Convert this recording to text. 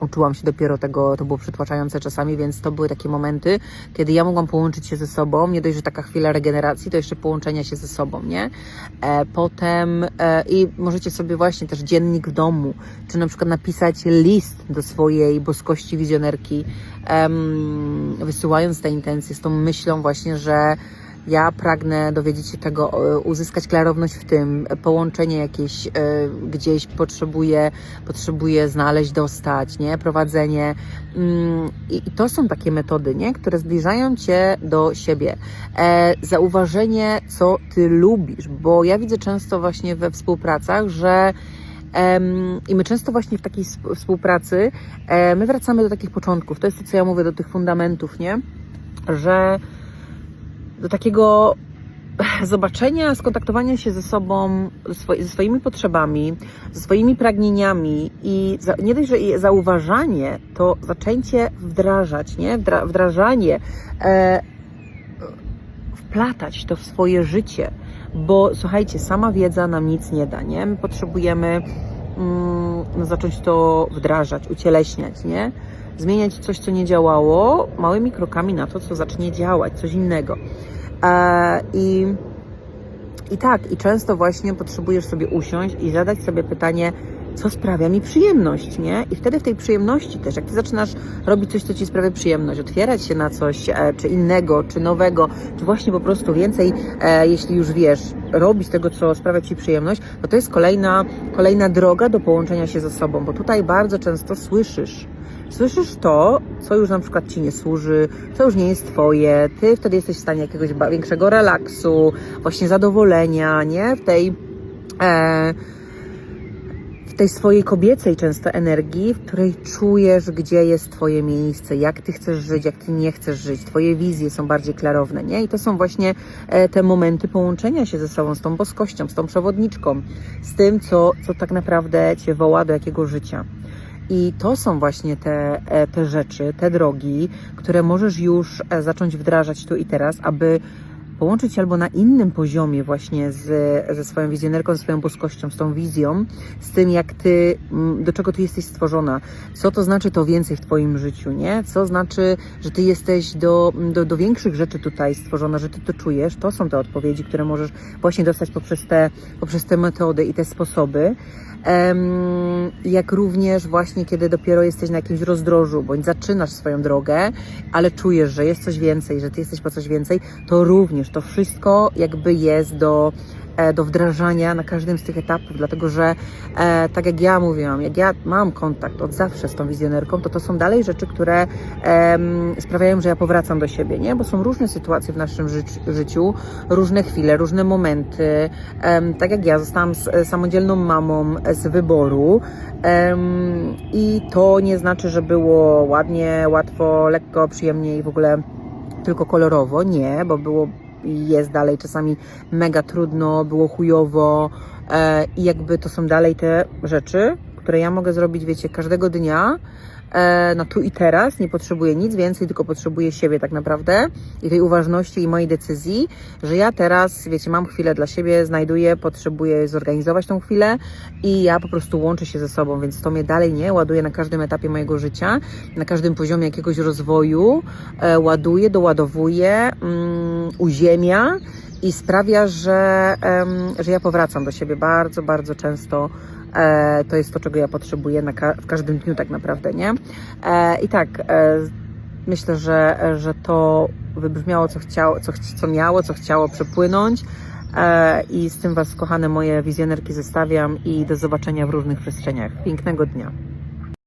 Uczyłam się dopiero tego, to było przytłaczające czasami, więc to były takie momenty, kiedy ja mogłam połączyć się ze sobą. Nie dość, że taka chwila regeneracji, to jeszcze połączenia się ze sobą, nie? E, potem e, i możecie sobie właśnie też dziennik w domu, czy na przykład napisać list do swojej boskości wizjonerki, em, wysyłając te intencje z tą myślą właśnie, że ja pragnę dowiedzieć się tego, e, uzyskać klarowność w tym, e, połączenie jakieś e, gdzieś potrzebuję, potrzebuję znaleźć, dostać, nie? Prowadzenie. Mm, I, to są takie metody, nie? Które zbliżają cię do siebie. Zauważenie, co ty lubisz, bo ja widzę często właśnie we współpracach, że I my często właśnie w takiej sp- współpracy my wracamy do takich początków. To jest to, co ja mówię, do tych fundamentów, nie? Że do takiego zobaczenia, skontaktowania się ze sobą, ze swo- ze swoimi potrzebami, ze swoimi pragnieniami i nie dość, że zauważanie, to zaczęcie wdrażać, nie? Wdra, wdrażanie, e, wplatać to w swoje życie, bo słuchajcie, sama wiedza nam nic nie da, nie? My potrzebujemy mm, zacząć to wdrażać, ucieleśniać, nie? Zmieniać coś, co nie działało, małymi krokami na to, co zacznie działać, coś innego. E, I, I tak, i często właśnie potrzebujesz sobie usiąść i zadać sobie pytanie, co sprawia mi przyjemność, nie? I wtedy w tej przyjemności też, jak ty zaczynasz robić coś, co ci sprawia przyjemność, otwierać się na coś, e, czy innego, czy nowego, czy właśnie po prostu więcej, e, jeśli już wiesz, robić tego, co sprawia ci przyjemność, to to jest kolejna, kolejna droga do połączenia się ze sobą, bo tutaj bardzo często słyszysz, Słyszysz to, co już na przykład ci nie służy, co już nie jest twoje, ty wtedy jesteś w stanie jakiegoś większego relaksu, właśnie zadowolenia, nie? W tej, e, w tej swojej kobiecej często energii, w której czujesz, gdzie jest twoje miejsce, jak ty chcesz żyć, jak ty nie chcesz żyć, twoje wizje są bardziej klarowne, nie? I to są właśnie e, te momenty połączenia się ze sobą, z tą boskością, z tą przewodniczką, z tym, co, co tak naprawdę cię woła do jakiego życia. I to są właśnie te, e, te rzeczy, te drogi, które możesz już e, zacząć wdrażać tu i teraz, aby połączyć się albo na innym poziomie właśnie z, ze swoją wizjonerką, ze swoją boskością, z tą wizją, z tym jak ty, mm, do czego ty jesteś stworzona, co to znaczy to więcej w twoim życiu, nie? Co znaczy, że ty jesteś do, do, do większych rzeczy tutaj stworzona, że ty to czujesz, to są te odpowiedzi, które możesz właśnie dostać poprzez te, poprzez te metody i te sposoby. Jak również właśnie kiedy dopiero jesteś na jakimś rozdrożu, bądź zaczynasz swoją drogę, ale czujesz, że jest coś więcej, że ty jesteś po coś więcej, to również to wszystko jakby jest do, e, do wdrażania na każdym z tych etapów, dlatego że e, tak jak ja mówiłam, jak ja mam kontakt od zawsze z tą wizjonerką, to to są dalej rzeczy, które sprawiają, że ja powracam do siebie, nie? Bo są różne sytuacje w naszym życi- życiu, różne chwile, różne momenty. Tak jak ja zostałam s- samodzielną mamą z wyboru i to nie znaczy, że było ładnie, łatwo, lekko, przyjemnie i w ogóle tylko kolorowo. Nie, bo było jest dalej czasami mega trudno, było chujowo e, i jakby to są dalej te rzeczy, które ja mogę zrobić, wiecie, każdego dnia e, na tu i teraz. Nie potrzebuję nic więcej, tylko potrzebuję siebie tak naprawdę i tej uważności i mojej decyzji, że ja teraz, wiecie, mam chwilę dla siebie, znajduję, potrzebuję zorganizować tą chwilę i ja po prostu łączę się ze sobą, więc to mnie dalej nie ładuje na każdym etapie mojego życia, na każdym poziomie jakiegoś rozwoju, e, ładuje, doładowuje, mm, uziemia i sprawia, że, że ja powracam do siebie bardzo, bardzo często. E, to jest to, czego ja potrzebuję na ka- w każdym dniu tak naprawdę, nie? E, I tak, e, myślę, że, że to wybrzmiało, co, chciało, co, co miało, co chciało przepłynąć. I z tym Was, kochane moje wizjonerki, zostawiam i do zobaczenia w różnych przestrzeniach. Pięknego dnia.